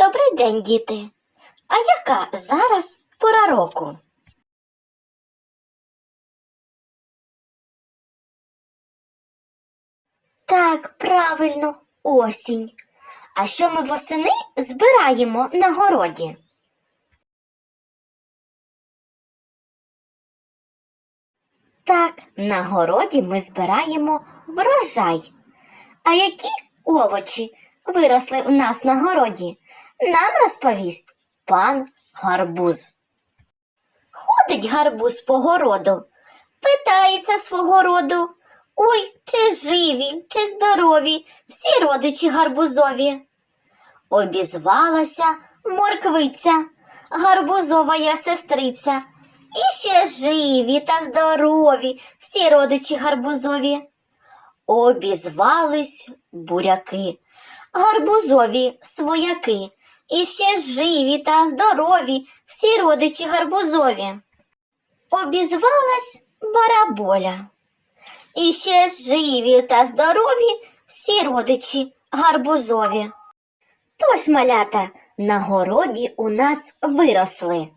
Добрий день, діти. А яка зараз пора року? Так, правильно, осінь. А що ми восени збираємо на городі? Так, на городі ми збираємо врожай. А які овочі виросли в нас на городі? Нам розповість пан гарбуз. Ходить гарбуз по городу, питається свого роду. Ой, чи живі, чи здорові, всі родичі гарбузові. Обізвалася морквиця, гарбузова я сестриця. І ще живі та здорові, всі родичі гарбузові. Обізвались буряки, гарбузові свояки, і ще живі та здорові, всі родичі гарбузові. Обізвалась бараболя. І ще живі та здорові всі родичі гарбузові. Тож, малята, на городі у нас виросли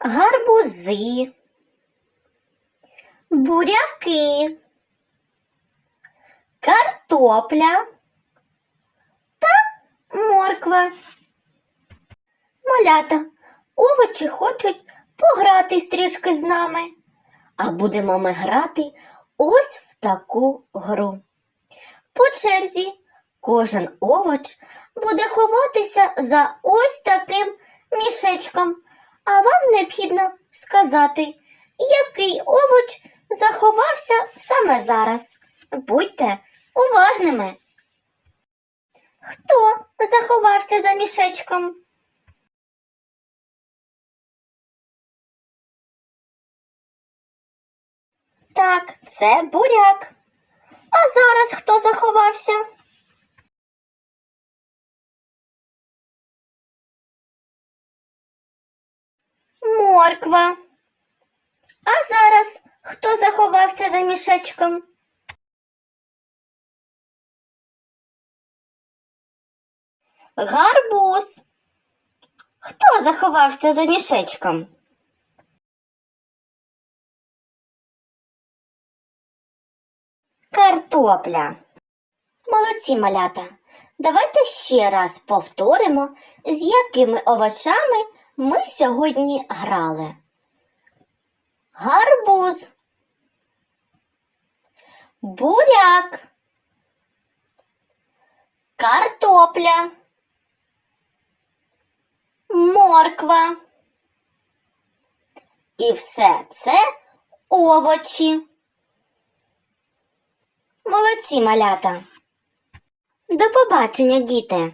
гарбузи, буряки, картопля та морква. Малята, овочі хочуть погратись трішки з нами. А будемо ми грати ось в таку гру. По черзі кожен овоч буде ховатися за ось таким мішечком, а вам необхідно сказати, який овоч заховався саме зараз. Будьте уважними. Хто заховався за мішечком? Так, це буряк. А зараз хто заховався? Морква. А зараз хто заховався за мішечком? Гарбуз. Хто заховався за мішечком? Картопля. Молодці малята. Давайте ще раз повторимо, з якими овочами ми сьогодні грали. Гарбуз. Буряк. Картопля. Морква. І все це овочі. Молодці малята. До побачення, діти!